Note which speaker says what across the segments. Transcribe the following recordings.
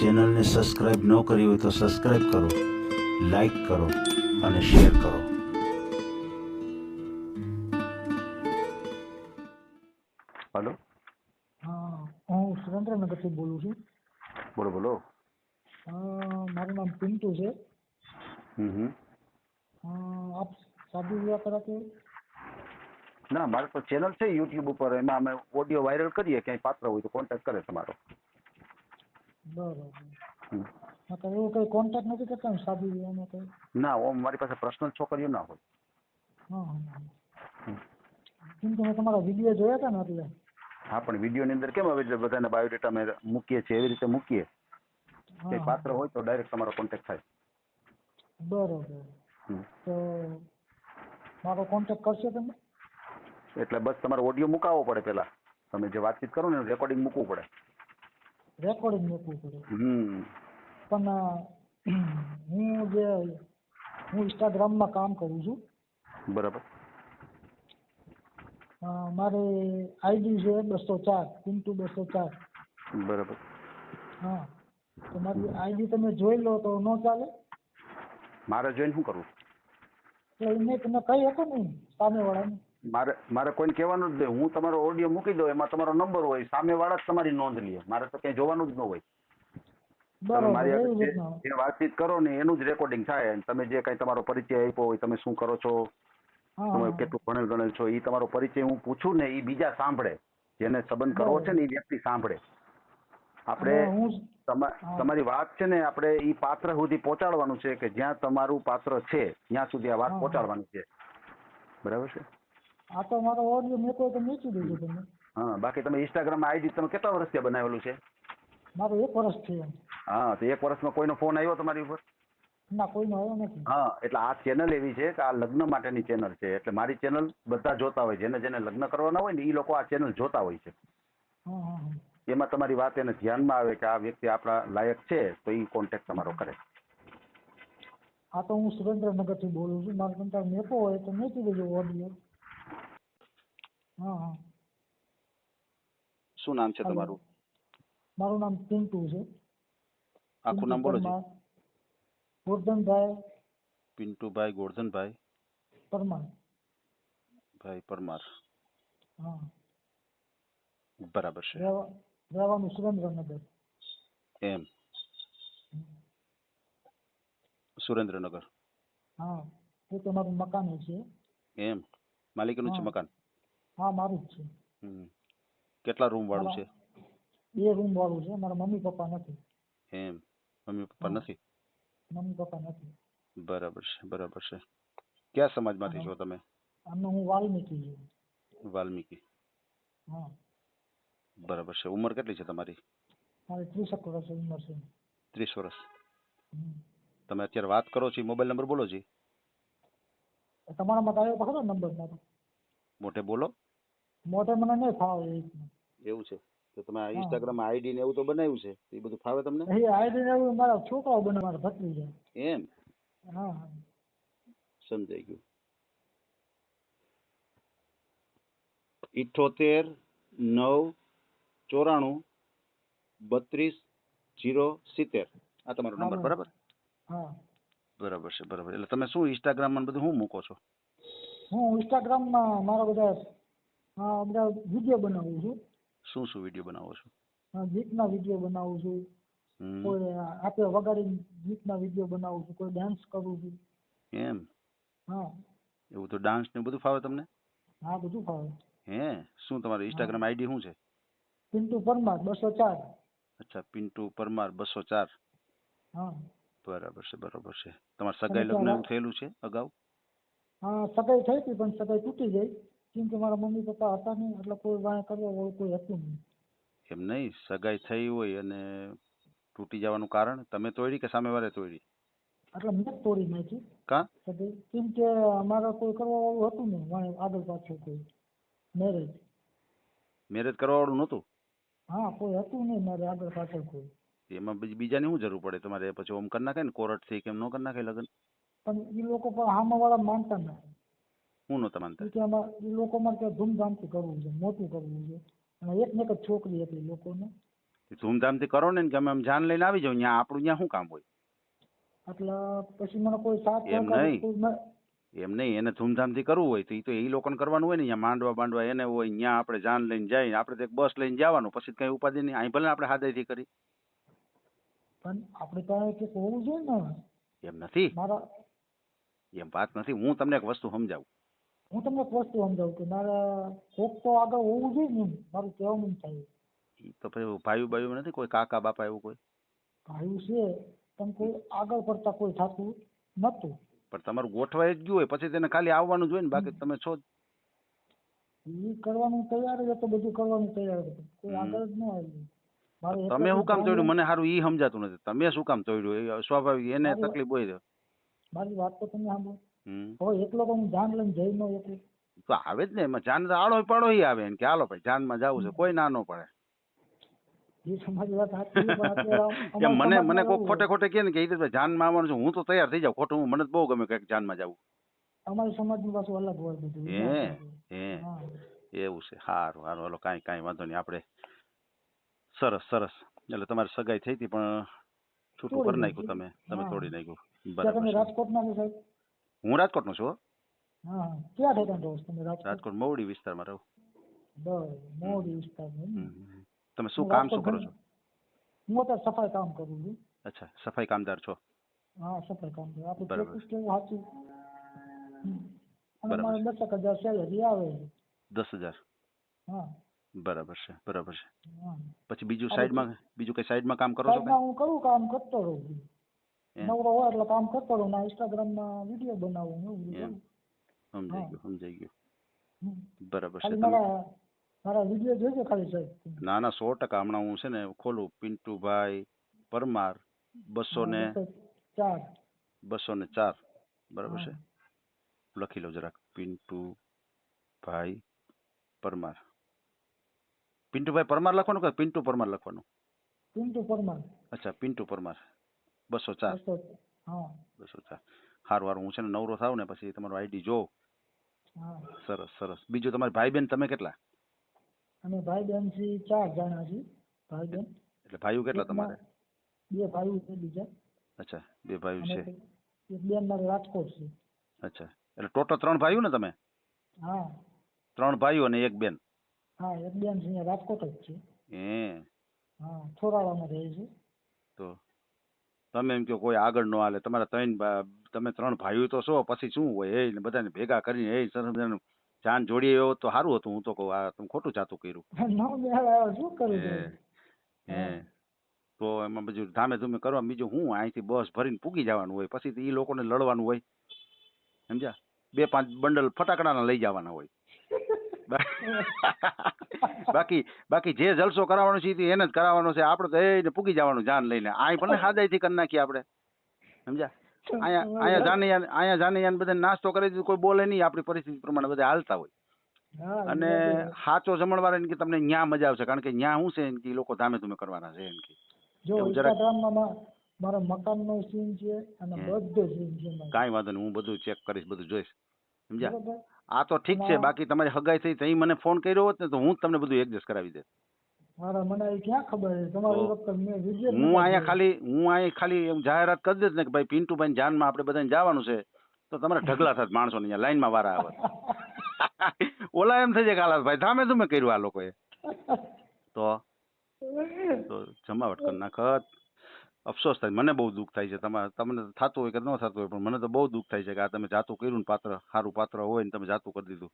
Speaker 1: ચેનલને સબસ્ક્રાઈબ ન કરી હોય તો સબસ્ક્રાઈબ કરો લાઈક કરો અને શેર કરો.
Speaker 2: હલો?
Speaker 3: હા હું સુરેન્દ્રનગરથી બોલું છું.
Speaker 2: બોલો બોલો.
Speaker 3: મારું નામ પિન્ટુ છે. આપ શાદી વિવાહ કરાતે
Speaker 2: ના મારે તો ચેનલ છે યુટ્યુબ ઉપર એમાં અમે ઓડિયો વાયરલ કરીએ ક્યાંય પાત્ર હોય તો કોન્ટેક્ટ કરે તમારો.
Speaker 3: બરોબર.
Speaker 2: હમ.
Speaker 3: એવું કઈ કોન્ટેક્ટ નથી કરતા ને શાદી વિવાહમાં કંઈ?
Speaker 2: ના ઓમ મારી પાસે પર્સનલ છોકરીઓ ના હોય.
Speaker 3: કેમ કે મેં તમારા વીડિયો જોયા હતા ને એટલે.
Speaker 2: હા પણ વિડીયોની અંદર કેમ હવે બધાને બાયોડેટા અમે મૂકીએ છીએ એવી રીતે મૂકીએ? કે પાત્ર હોય તો ડાયરેક્ટ તમારો કોન્ટેક્ટ થાય.
Speaker 3: બરોબર. તો મારો કોન્ટેક્ટ કરશો તમે?
Speaker 2: એટલે બસ તમારે ઓડિયો મુકાવવો પડે પેલા. તમે જે વાતચીત કરો ને રેકોર્ડિંગ મૂકવું પડે.
Speaker 3: રેકોર્ડિંગ મૂકવું પડે. પણ હું જે હું ઇન્સ્ટાગ્રામમાં કામ કરું છું.
Speaker 2: બરાબર.
Speaker 3: મારે આઈડી છે બસો ચાર પિન્ટુ બસો ચાર.
Speaker 2: બરાબર.
Speaker 3: હા તો મારી આઈડી તમે જોઈ લો તો ન ચાલે.
Speaker 2: મારે જોઈને શું કરવું
Speaker 3: એટલે એને તમે કહી શકો ને સામેવાળાને.
Speaker 2: મારે મારે કોઈને કહેવાનું જ નહીં. હું તમારો ઓડિયો મૂકી દઉં એમાં તમારો નંબર હોય સામેવાળા જ તમારી નોંધ લે. મારે તો ક્યાંય જોવાનું જ ન હોય. તમે મારી જે વાતચીત કરો ને એનું જ રેકોર્ડિંગ થાય. અને તમે જે કઈ તમારો પરિચય આપ્યો હોય તમે શું કરો છો? તમે કેટલું ભણેલ ગણેલ છો? એ તમારો પરિચય હું પૂછું ને એ બીજા સાંભળે. જેને સંબંધ કરવો છે ને એ વ્યક્તિ સાંભળે. આપણે. તમારી વાત છે ને આપણે એ પાત્ર સુધી પહોંચાડવાનું છે કે જ્યાં તમારું પાત્ર છે ત્યાં સુધી આ વાત. પહોંચાડવાની છે. બરાબર છે?
Speaker 3: આ તો મારો ઓડિયો મેકો તો મૂકી દેજો તમે.
Speaker 2: હા બાકી તમે ઇન્સ્ટાગ્રામ આઈડી તમે કેટલા વર્ષથી આ બનાવેલું છે?
Speaker 3: મારો એક વર્ષ છે
Speaker 2: હા તો એક વર્ષમાં કોઈનો ફોન આવ્યો તમારી ઉપર?
Speaker 3: ના કોઈનો આવ્યો નથી.
Speaker 2: હા એટલે આ ચેનલ એવી છે કે આ લગ્ન માટેની ચેનલ છે. એટલે મારી ચેનલ બધા જોતા હોય જેને જેને લગ્ન કરવાના હોય ને એ લોકો આ ચેનલ જોતા હોય છે.
Speaker 3: હા હા હા.
Speaker 2: એમાં તમારી વાત એને ધ્યાનમાં આવે કે આ વ્યક્તિ આપણા લાયક છે તો એ કોન્ટેક્ટ તમારો કરે.
Speaker 3: આ તો હું સુરેન્દ્રનગરથી બોલું છું. મારે તમે મેપો હોય તો મૂકી દેજો ઓડિયો હા હા.
Speaker 2: શું નામ છે
Speaker 3: હાલો.
Speaker 2: તમારું?
Speaker 3: મારું નામ પિન્ટુ છે.
Speaker 2: આખું નામ બોલો
Speaker 3: પરમાર. ગોરધનભાઈ.
Speaker 2: પિન્ટુભાઈ ગોરધનભાઈ.
Speaker 3: પરમાર.
Speaker 2: ભાઈ પરમાર.
Speaker 3: હા.
Speaker 2: બરાબર છે.
Speaker 3: રહેવા- રહેવાનું સુરેન્દ્રનગર.
Speaker 2: એમ. સુરેન્દ્રનગર.
Speaker 3: હા એ તો મારું મકાન છે.
Speaker 2: એમ. માલિકીનું છે
Speaker 3: હા.
Speaker 2: મકાન?
Speaker 3: હા મારું જ છે.
Speaker 2: હમ. કેટલા રૂમ વાળું છે?
Speaker 3: બે રૂમ વાળું છે. મારા મમ્મી પપ્પા નથી.
Speaker 2: એમ? મમ્મી પપ્પા નથી?
Speaker 3: મમ્મી પપ્પા નથી.
Speaker 2: બરાબર છે બરાબર છે. કયા સમાજમાંથી છો તમે?
Speaker 3: અમે હું વાલ્મીકી છું.
Speaker 2: વાલ્મીકી.
Speaker 3: હા.
Speaker 2: બરાબર છે. ઉંમર કેટલી છે તમારી?
Speaker 3: મારી ત્રીસ વર્ષ ઉંમર છે.
Speaker 2: ત્રીસ વર્ષ. તમે અત્યારે વાત કરો છો મોબાઈલ નંબર બોલો જી.
Speaker 3: તમારામાં મત આવ્યો ખરો નંબર મારો.
Speaker 2: મોટે બોલો.
Speaker 3: મોઢે મને નહીં ફાવે એ રીતનું.
Speaker 2: એવું છે? તો તમે આ ઇન્સ્ટાગ્રામ આઈડી ને એવું તો બનાવ્યું છે? એ બધું ફાવે તમને?
Speaker 3: એ આઈડી ને એવું મારા છોકરાઓ બને મારા ભત્રીજા.
Speaker 2: એમ?
Speaker 3: હા. હા
Speaker 2: સમજાઈ ગયું. ઇઠોતેર નવ ચોરાણું બત્રીસ જીરો સિત્તેર. આ તમારો નંબર
Speaker 3: હા.
Speaker 2: બરાબર?
Speaker 3: હા.
Speaker 2: બરાબર છે બરાબર. એટલે તમે શું ઇન્સ્ટાગ્રામમાં બધું શું મૂકો છો?
Speaker 3: હું ઇન્સ્ટાગ્રામમાં મારા બધા હા હમણાં વીડિયો બનાવું છું.
Speaker 2: શું શું વીડિયો બનાવો છો?
Speaker 3: હા, ગીતના વીડિયો બનાવું છું. કોઈ આપે વગાડીને ગીતના વીડિયો બનાવું છું. કોઈ ડાન્સ કરું છું.
Speaker 2: એમ?
Speaker 3: હા.
Speaker 2: એવું તો ડાન્સ ને બધું ફાવે તમને?
Speaker 3: હા બધું ફાવે.
Speaker 2: હે? શું તમારું ઇન્સ્ટાગ્રામ આઈડી શું છે?
Speaker 3: પિન્ટુ પરમાર બસો ચાર.
Speaker 2: અચ્છા પિન્ટુ પરમાર બસો ચાર.
Speaker 3: હા.
Speaker 2: બરાબર છે બરાબર છે. તમારે સગાઈ લગ્ન એવું થયેલું છે અગાઉ?
Speaker 3: હા સગાઈ થઈ હતી પણ સગાઈ તૂટી ગઈ. કેમ કે મારા મમ્મી પપ્પા હતા નહીં એટલે કોઈ વાંહે કરવા વાળું કોઈ હતું નહીં.
Speaker 2: એમ નહીં સગાઈ થઈ હોય અને તૂટી જવાનું કારણ? તમે તોડી કે સામેવાળે તોડી?
Speaker 3: એટલે મેં જ તોડી નાખી.
Speaker 2: કા?
Speaker 3: સગાઈ કેમ કે અમારા કોઈ કરવા વાળું હતું નહીં વાંહે આગળ પાછળ કોઈ. મેરેજ
Speaker 2: મેરેજ કરવા વાળું નહોતું?
Speaker 3: હા કોઈ હતું નહીં મારે આગળ પાછળ કોઈ.
Speaker 2: એમાં બીજી- બીજાની શું જરૂર પડે? તમારે પછી ઓમ કરી નાખે ને કોરટથી કેમ ન કરી નાખે લગ્ન?
Speaker 3: પણ એ લોકો પણ આમાં વાળા માનતા નથી
Speaker 2: હું નો
Speaker 3: ઈ કે આમાં લોકો મારે ત્યાં ધૂમધામથી કરવું છે મોટું કરવું છે. અને એક ને એક જ છોકરી હતી લોકોને.
Speaker 2: ધૂમધામથી કરો ને કે અમે આમ જાન લઈને આવી જાવ ત્યાં આપણું ત્યાં શું કામ હોય?
Speaker 3: એટલે પછી મને કોઈ સાથ
Speaker 2: એમ નહીં. એમ નહીં એને ધૂમધામથી કરવું હોય તો એ તો એ લોકોને કરવાનું હોય ને ત્યાં માંડવા બાંડવા એને હોય ત્યાં આપણે જાન લઈને જાય આપણે તો એક બસ લઈને જવાનું પછી કઈ ઉપાધિ નહીં. અહીં ભલે આપણે હાદાઈથી કરી.
Speaker 3: પણ આપણે પાસે કંઈક હોવું જોઈએ ને.
Speaker 2: એમ નથી.
Speaker 3: મારા
Speaker 2: એમ વાત નથી. હું તમને એક વસ્તુ સમજાવું.
Speaker 3: હું તમને એક વસ્તુ સમજાવું કે મારા કોક તો આગળ હોવું જોઈએ ને એમ. મારું કહેવાનું થાય.
Speaker 2: ઈ તો પછી ભાઈ બાયું નથી? કોઈ કાકા બાપા એવું કોઈ?
Speaker 3: ભાઈ છે પણ કોઈ આગળ પડતા કોઈ થતું નતું
Speaker 2: પણ તમારું ગોઠવાઈ જ ગયું હોય પછી તેને ખાલી આવવાનું જોઈએ ને બાકી તમે છો જ.
Speaker 3: એ કરવાનું તૈયાર જ હતો બધું કરવાનું તૈયાર હતું. કોઈ
Speaker 2: હમ.
Speaker 3: આગળ જ ન આવ્યું. મારે
Speaker 2: તમે શું કામ તોડ્યું મને સારું ઈ સમજાતું નથી. તમે શું કામ તોડ્યું એ સ્વાભાવિક એને
Speaker 3: મારી વાત-
Speaker 2: તકલીફ હોય
Speaker 3: મારી વાત તો તમે સાંભળો. હવે એકલો તો હું જાન લઈને જઈ નો એટલે
Speaker 2: તો આવે જ ને એમાં જાન તો આડો પાડો આવે. ને કે હાલો ભાઈ જાનમાં જવું છે કોઈ નાનો પડે. મને મને કોઈ ખોટે ખોટે કે ને કે રીતે જાનમાં આવવાનું છે હું તો તૈયાર થઈ જાઉં. ખોટું મને બહુ ગમે જાન જાનમાં જવું.
Speaker 3: અમારી સમાજની પાછું અલગ હોય બધું
Speaker 2: હે હે. એવું છે. સારું સારું હાલો કાંઈ કાંઈ વાંધો નહીં. આપણે સરસ સરસ. એટલે તમારી સગાઈ થઈ હતી પણ છૂટું કરી નાખ્યું. તમે. તમે. તોડી નાખ્યું. બરાબર છે.
Speaker 3: સાહેબ?
Speaker 2: હું રાજકોટનો છું હો.
Speaker 3: હા હા. ક્યાં ઠેકાણ રહો છો તમે રાજકોટ
Speaker 2: રાજકોટ મવડી વિસ્તારમાં રહું
Speaker 3: બરાબર મોડી વિસ્તારમાં એમ ને?
Speaker 2: હમ, હમ. તમે શું
Speaker 3: હું
Speaker 2: કામ શું
Speaker 3: રાજકોટ
Speaker 2: કરો છો
Speaker 3: હું અત્યારે સફાઈ કામ કરું છું
Speaker 2: અચ્છા સફાઈ કામદાર છો
Speaker 3: હા સફાઈ કામ કરું આપણે
Speaker 2: બરાબર.
Speaker 3: ચોખ્ખું કેવું સાચું હમ. અને
Speaker 2: બરાબર
Speaker 3: મારે દસેક હજાર સેલેરી આવે છે
Speaker 2: દસ હજાર
Speaker 3: હા
Speaker 2: બરાબર છે બરાબર છે
Speaker 3: હા
Speaker 2: પછી બીજું
Speaker 3: હવે
Speaker 2: સાઈડમાં બીજું કઈ સાઈડમાં કામ કરો છો
Speaker 3: સાઈડમાં હું કરું કામ કરતો રહું છું
Speaker 2: એમ.
Speaker 3: નવરો હોય એટલે કામ કરતો રહું ઇન્સ્ટાગ્રામમાં વીડિયો બનાવું ને એવું બધું.
Speaker 2: સમજાઈ. ગયું સમજાઈ ગયું. બરાબર છે.
Speaker 3: મારા મારા વીડિયો જોજો ખાલી સાહેબ.
Speaker 2: ના ના સો ટકા. હમણાં હું છે ને ખોલું. પિન્ટુભાઈ પરમાર બસો ને
Speaker 3: ચાર.
Speaker 2: બસો ને ચાર. બરાબર છે? લખી લો જરાક. પિન્ટુ ભાઈ પરમાર. પિન્ટુભાઈ પરમાર લખવાનું કે પિન્ટુ પરમાર લખવાનું?
Speaker 3: પિન્ટુ પરમાર.
Speaker 2: અચ્છા પિન્ટુ પરમાર. બસો ચાર
Speaker 3: બસો
Speaker 2: ચાર સારું સારું હું છે ને નવરો થાવ ને પછી તમારો આઈડી જોઉં સરસ સરસ. બીજું તમારી ભાઈ બેન તમે કેટલા?
Speaker 3: અમે ભાઈ બેન છે ચાર જણા છે ભાઈ બેન
Speaker 2: એટલે ભાઈઓ કેટલા તમારે?
Speaker 3: બે ભાઈઓ છે બીજા.
Speaker 2: અચ્છા બે ભાઈઓ છે.
Speaker 3: એક બેન મારે રાજકોટ છે.
Speaker 2: અચ્છા. એટલે ટોટલ ત્રણ ભાઈઓ ને તમે?
Speaker 3: હા.
Speaker 2: ત્રણ ભાઈઓ અને એક બેન?
Speaker 3: હા એક બેન છે રાજકોટ જ છે.
Speaker 2: હે.
Speaker 3: હા થોરાળામાં રહે છે.
Speaker 2: તમે એમ કહો કોઈ આગળ ન હાલે. તમારા ત્રણ તમે ત્રણ ભાઈઓ તો છો પછી શું હોય? એ ને બધાને ભેગા કરીને એ સરસ જાન જોડી એવો તો સારું હતું. હું તો કહું આ તમે ખોટું જાતું કર્યું.
Speaker 3: શું કરું
Speaker 2: હે તો એમાં બધું ધામે ધૂમે કરવા બીજું હું અહીંથી બસ ભરીને પૂગી જવાનું હોય. પછી તો એ લોકોને લડવાનું હોય. સમજ્યા? બે પાંચ બંડલ ફટાકડાના લઈ જવાના હોય. બાકી બાકી જે જલસો કરાવવાનો છે એને જ કરાવવાનો છે. આપણે તો એને પૂગી જવાનું જાન લઈને. અહીં ભલે હાદાઈથી કરી નાખીએ આપણે. સમજ્યા? અહીંયા અહીંયા જાનૈયા અહીંયા જાનૈયાન બધા નાસ્તો કરી દીધું. કોઈ બોલે નહીં. આપણી પરિસ્થિતિ પ્રમાણે બધા હાલતા હોય. અને સાચો જમણવાર એને કે તમને ન્યા મજા આવશે. કારણ કે ન્યા શું છે એને કે લોકો ધામે તમે કરવાના છે એમ કે.
Speaker 3: જો ઇન્સ્ટાગ્રામમાં મારા મકાનનો સીન છે અને બધો સીન છે.
Speaker 2: કાંઈ વાંધો નહીં. હું બધું ચેક કરીશ બધું જોઈશ. સમજ્યા? આ તો ઠીક છે બાકી તમારી હગાઈ થઈ તઈ મને ફોન કર્યો હોત ને તો હું તમને બધું એડજસ્ટ કરાવી દેત
Speaker 3: મારા મને ક્યાં ખબર છે? તમારી મેં વીડિયો
Speaker 2: હું અહીંયા ખાલી હું અહીંયા ખાલી એમ જાહેરાત કરી દેત ને કે ભાઈ પિન્ટુભાઈ જાનમાં આપણે બધાને જવાનું છે તો તમારે ઢગલા થાત માણસો અહીંયા લાઈનમાં વારા આવે. ઓલા એમ થઈ જાય કાલાસ ભાઈ ભાઈ ધામે મેં કર્યું આ લોકોએ. તો તો જમાવટ કરી નાખત. અફસોસ થાય. મને બહુ દુઃખ થાય છે. તમારે તમને થતું હોય કે ન થતું હોય પણ મને તો બહુ દુઃખ થાય છે કે આ તમે જાતું કર્યું ને પાત્ર સારું પાત્ર હોય ને તમે જાતું કરી દીધું.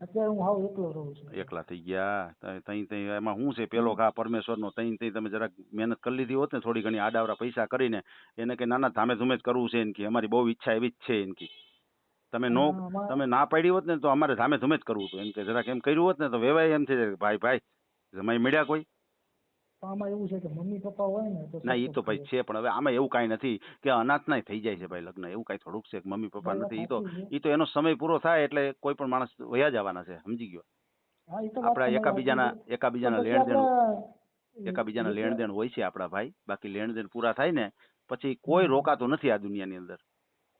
Speaker 3: અત્યારે હું હાવ એકલો રહું છું.
Speaker 2: એકલા થઈ ગયા. તઈ તઈ એમાં શું છે? પેલો ઘા પરમેશ્વરનો. તઈ તઈ તમે જરાક મહેનત કરી લીધી હોત ને થોડી ઘણી આડાવરા પૈસા કરીને એને કે નાના ધામે ધૂમે જ કરવું છે એનકી અમારી બહુ ઈચ્છા એવી જ છે એનકી તમે નો તમે ના પાડી હોત ને તો અમારે ધામે ધૂમે જ કરવું હતું. એમ કે જરાક એમ કર્યું હોત ને તો વેવાય એમ થઈ જાય કે ભાઈ ભાઈ જમાઈ મળ્યા કોઈ?
Speaker 3: પણ આમાં એવું છે કે મમ્મી પપ્પા હોય ને તો
Speaker 2: ના એ તો ભાઈ છે પણ હવે આમાં એવું કાંઈ નથી કે અનાથનાય થઈ જાય છે ભાઈ લગ્ન. એવું કાંઈ થોડુંક છે કે મમ્મી પપ્પા નથી. એ તો એ તો એનો સમય પૂરો થાય એટલે કોઈ પણ માણસ વયા જવાના છે સમજી ગયો. આપણા એકાબીજાના એકાબીજાના લેણ દેણ એકાબીજાના લેણ દેણ હોય છે આપણા ભાઈ. બાકી લેણ દેણ પૂરા થાય ને પછી કોઈ રોકાતું નથી આ દુનિયાની અંદર.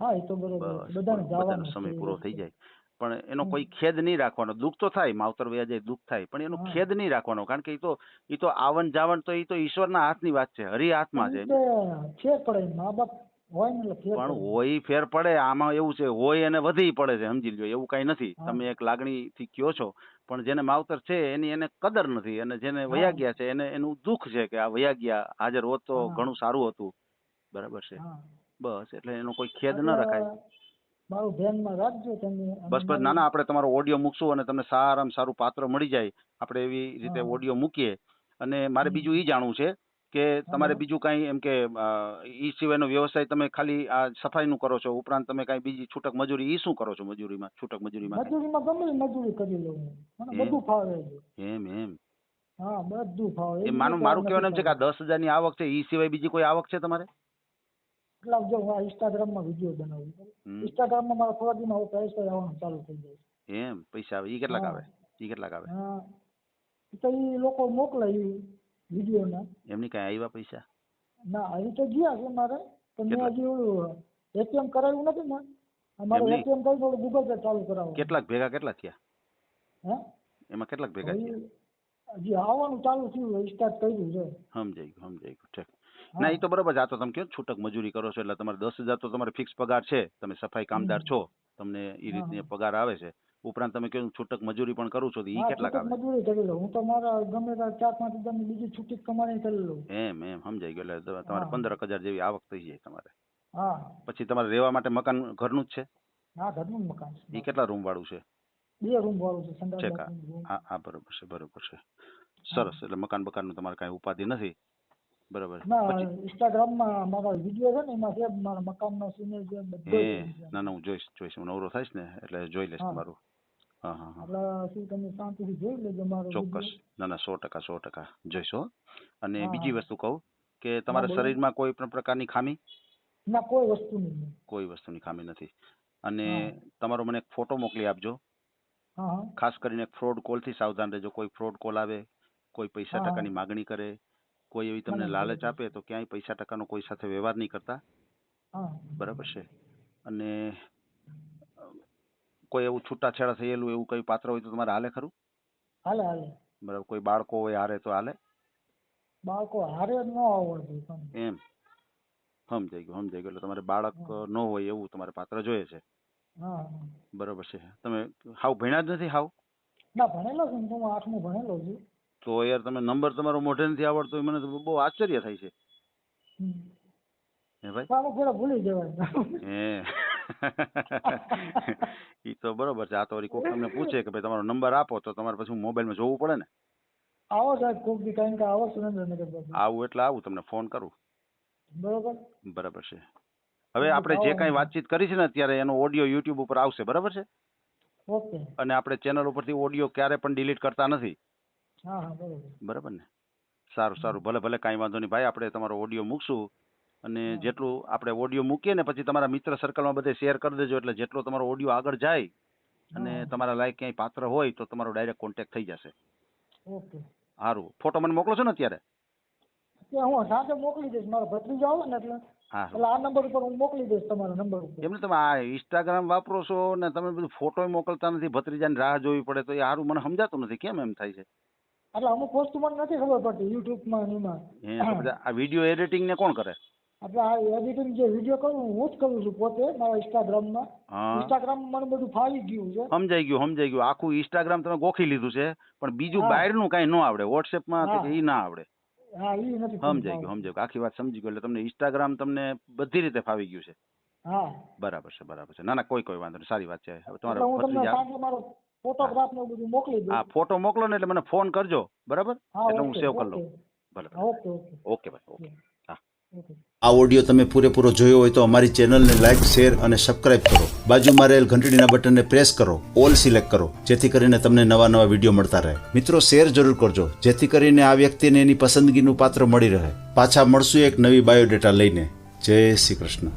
Speaker 3: હા એ તો બરોબર. બધાને
Speaker 2: સમય. પૂરો થઈ જાય. પણ એનો કોઈ ખેદ નહીં રાખવાનો. દુઃખ તો થાય માવતર વયા જાય દુઃખ થાય પણ એનો ખેદ નહીં રાખવાનો. કારણ કે એ તો એ તો આવન જાવન તો એ તો ઈશ્વરના હાથની વાત છે હરી હાથમાં છે
Speaker 3: પડે મા બાપ
Speaker 2: પણ હોય ફેર પડે. આમાં એવું છે હોય અને વધી પડે છે સમજી લ્યો એવું કઈ નથી. તમે એક લાગણી થી કયો છો પણ જેને માવતર છે એની એને કદર નથી અને જેને વયા ગયા છે એને એનું દુઃખ છે કે આ વયા ગયા હાજર હોત તો ઘણું સારું હતું. બરાબર છે. બસ એટલે એનો કોઈ ખેદ ન રખાય.
Speaker 3: મારું ધ્યાનમાં રાખજો તમે.
Speaker 2: બસ બસ ના ના આપણે તમારો ઓડિયો મૂકશું અને તમને સારામાં સારું પાત્ર મળી જાય. આપણે એવી રીતે ઓડિયો મૂકીએ. અને મારે બીજું એ જાણવું છે કે તમારે બીજું કાંઈ એમ કે ઈ સિવાયનો વ્યવસાય તમે ખાલી આ સફાઈનું કરો છો ઉપરાંત તમે કાંઈ બીજી છૂટક મજૂરી ઈ શું કરો છો મજૂરીમાં છૂટક મજૂરીમાં?
Speaker 3: મજૂરીમાં ગમે એ મજૂરી કરી લઉં મને બધું ફાવે છે.
Speaker 2: એમ એમ.
Speaker 3: હા બધું ફાવે.
Speaker 2: એ માનું મારું કહેવાનું એમ છે કે આ દસ હજારની આવક છે ઈ સિવાય બીજી કોઈ આવક છે તમારે?
Speaker 3: એટલે જો હું આ ઇન્સ્ટાગ્રામમાં વીડિયો બનાવું. છું.
Speaker 2: હમ.
Speaker 3: ઇન્સ્ટાગ્રામમાં મારા થોડા દિનમાં હવે પૈસા આવવાનું ચાલુ થઈ જાય
Speaker 2: એમ? પૈસા આવે? ઈ કેટલાક આવે?
Speaker 3: હા.
Speaker 2: ઈ કેટલાક આવે?
Speaker 3: હા. તો એ લોકો મોકલે એ વિડીયોના
Speaker 2: એમની કાંઈ આવ્યા પૈસા?
Speaker 3: ના આવી તો ગયા છે મારે પણ મેં
Speaker 2: કેટલા?
Speaker 3: હજી ઓલું એટીએમ કરાવ્યું નથી ને. અમારું
Speaker 2: એમ નહીં.
Speaker 3: એટીએમ કરી થોડું ગૂગલ પે ચાલુ કરાવવાનું.
Speaker 2: કેટલાક ભેગા કેટલા થયા?
Speaker 3: હે?
Speaker 2: એમાં કેટલાક ભેગા થયા?
Speaker 3: હજી હજી આવવાનું ચાલુ થયું સ્ટાર્ટ કર્યું છે.
Speaker 2: સમજાઈ ગયું સમજાઈ ગયું. ઠીક.
Speaker 3: હા.
Speaker 2: ના એ તો બરોબર છે. આ તો તમે કયો છૂટક મજૂરી કરો છો? એટલે તમારે દસ હજાર તો તમારે ફિક્સ પગાર છે. તમે સફાઈ કામદાર છો. તમને એ રીતની પગાર આવે છે. ઉપરાંત તમે કહો છૂટક મજૂરી પણ કરું છો તો એ
Speaker 3: કેટલા
Speaker 2: કામ
Speaker 3: મજૂરી કરી લઉં હું તો મારા ગમે ચાર પાંચ હજારની બીજી છૂટી કમાણી કરી લઉં
Speaker 2: એમ એમ સમજાઈ ગયું. એટલે તમારે. પંદર હજાર જેવી આવક થઈ જાય તમારે.
Speaker 3: હા.
Speaker 2: પછી તમારે રહેવા માટે મકાન ઘરનું જ છે?
Speaker 3: હા ઘરનું મકાન છે.
Speaker 2: એ કેટલા રૂમ વાળું છે?
Speaker 3: બે રૂમ વાળું છે સંડાસ.
Speaker 2: હા હા બરોબર છે બરોબર છે. સરસ. એટલે મકાન બકાનનું તમારે કાંઈ ઉપાધિ નથી. બરોબર.
Speaker 3: ના ઇન્સ્ટાગ્રામમાં મારા વીડિયો છે ને એમાં છે મારા મકાનનો સીને છે બધું
Speaker 2: ના ના હું જોઈશ જોઈશ. હું નવરો થઈશ ને એટલે જોઈ લઈશ તમારું. હા હા હા.
Speaker 3: એટલે શું તમે શાંતિથી જોઈ લેજો મારો
Speaker 2: ચોક્કસ. ના ના સો ટકા સો ટકા જોઈશો અને બીજી વસ્તુ કહું કે તમારા. શરીરમાં કોઈ પણ પ્રકારની ખામી?
Speaker 3: ના કોઈ વસ્તુ નહીં.
Speaker 2: કોઈ વસ્તુની ખામી નથી. અને તમારો મને એક ફોટો મોકલી આપજો. ખાસ કરીને ફ્રોડ કોલથી સાવધાન રહેજો. કોઈ ફ્રોડ કોલ આવે કોઈ પૈસા. ટકાની માગણી કરે કોઈ એવી તમને લાલચ આપે તો ક્યાંય પૈસા ટકાનો કોઈ સાથે વ્યવહાર નહીં કરતા? બરાબર છે. અને કોઈ એવું છૂટાછેડા થયેલું એવું કઈ પાત્ર હોય તો તમારે હાલે ખરું?
Speaker 3: હાલે હાલે.
Speaker 2: બરાબર કોઈ બાળકો હોય હારે તો હાલે?
Speaker 3: બાળકો હારે ન આવડતું
Speaker 2: એમ. સમજાઈ ગયું સમજાઈ ગયું. એટલે તમારે બાળક. ન હોય એવું તમારે પાત્ર જોઈએ છે. બરાબર છે. તમે હાવ ભણ્યા જ નથી હાવ?
Speaker 3: ના ભણેલો છું. હું આઠમું ભણેલો છું.
Speaker 2: તો યાર તમે નંબર તમારો મોઢે નથી આવડતો એ મને તો બહુ આશ્ચર્ય થાય છે. હે ભાઈ?
Speaker 3: ભૂલી જવાય.
Speaker 2: હે. ઈ તો બરોબર છે. આ તો કોક તમને પૂછે કે ભાઈ તમારો નંબર આપો તો તમારે પછી મોબાઈલમાં જોવું પડે ને?
Speaker 3: આવો સાહેબ કોક દી કારણ કે આવો સુરેન્દ્રનગર
Speaker 2: આવું એટલે આવું તમને ફોન કરું.
Speaker 3: બરોબર.
Speaker 2: બરાબર છે. હવે આપણે જે કાંઈ વાતચીત કરી છે ને અત્યારે એનો ઓડિયો યુટ્યુબ ઉપર આવશે. બરાબર છે?
Speaker 3: ઓકે.
Speaker 2: અને આપણે ચેનલ ઉપરથી ઓડિયો ક્યારે પણ ડિલીટ કરતા નથી.
Speaker 3: બરોબર.
Speaker 2: ને? સારું સારું. ભલે ભલે કાંઈ વાંધો નહીં. ભાઈ આપણે તમારો ઓડિયો મૂકશું અને જેટલું આપણે ઓડિયો મૂકીએ ને પછી તમારા મિત્ર સર્કલમાં બધે શેર કરી દેજો. એટલે જેટલો તમારો ઓડિયો આગળ જાય અને તમારા લાયક ક્યાંય પાત્ર હોય તો તમારો ડાયરેક્ટ કોન્ટેક્ટ થઈ જશે.
Speaker 3: ઓકે.
Speaker 2: સારું ફોટો મને મોકલો છો ને અત્યારે?
Speaker 3: હું સાંજે મોકલી દઈશ. મારો ભત્રીજો આવે ને એટલે
Speaker 2: હા.
Speaker 3: એટલે આ નંબર ઉપર હું મોકલી દઈશ તમારા નંબર ઉપર.
Speaker 2: એમને તમે આ ઇન્સ્ટાગ્રામ વાપરો છો ને તમે બધું ફોટો મોકલતા નથી. ભત્રીજાની રાહ જોવી પડે તો એ સારું મને સમજાતું નથી. કેમ એમ થાય છે?
Speaker 3: એટલે અમુક વસ્તુ મને નથી ખબર પડતી યુટ્યુબમાં ને એમાં.
Speaker 2: હે તો બધા આ વીડિયો એડિટિંગ ને કોણ કરે?
Speaker 3: એટલે આ એડિટિંગ જે વીડિયો કરું હું જ કરું છું પોતે મારા ઇન્સ્ટાગ્રામમાં
Speaker 2: હા.
Speaker 3: ઇન્સ્ટાગ્રામમાં મને બધું ફાવી ગયું છે.
Speaker 2: સમજાઈ ગયું સમજાઈ ગયું. આખું ઇન્સ્ટાગ્રામ તમે ગોખી લીધું છે પણ બીજું
Speaker 3: હા.
Speaker 2: બહારનું કાંઈ ન આવડે. વોટ્સએપમાં
Speaker 3: હા.
Speaker 2: એ ના આવડે.
Speaker 3: હા એ નથી
Speaker 2: સમજાઈ ગયું સમજાઈ ગયું. આખી વાત સમજી ગયો એટલે તમને ઇન્સ્ટાગ્રામ તમને બધી રીતે ફાવી ગયું છે.
Speaker 3: હા.
Speaker 2: બરાબર છે બરાબર છે. ના ના કોઈ કોઈ વાંધો નહીં. સારી વાત છે. હવે
Speaker 3: એટલે
Speaker 2: તમારા
Speaker 3: હું તમને
Speaker 2: ભત્રીજા
Speaker 3: સાંજે મારો ફોટોગ્રાફ ને બધું મોકલી દઉં
Speaker 2: હા ફોટો મોકલો ને એટલે મને ફોન કરજો. બરાબર? એટલે હું સેવ કરી લઉં ભલે
Speaker 3: હા, ઓકે ઓકે
Speaker 2: ઓકે ભાઈ ઓકે
Speaker 3: ઓકે
Speaker 4: આ ઓડિયો તમે પૂરેપૂરો જોયો હોય તો અમારી ચેનલને લાઇક શેર અને સબસ્ક્રાઇબ કરો. બાજુમાં રહેલ ઘંટડીના બટનને પ્રેસ કરો. ઓલ સિલેક્ટ કરો. જેથી કરીને તમને નવા નવા વીડિયો મળતા રહે. મિત્રો શેર જરૂર કરજો. જેથી કરીને આ વ્યક્તિને એની પસંદગીનું પાત્ર મળી રહે. પાછા મળશું એક નવી બાયોડેટા લઈને. જય શ્રી કૃષ્ણ.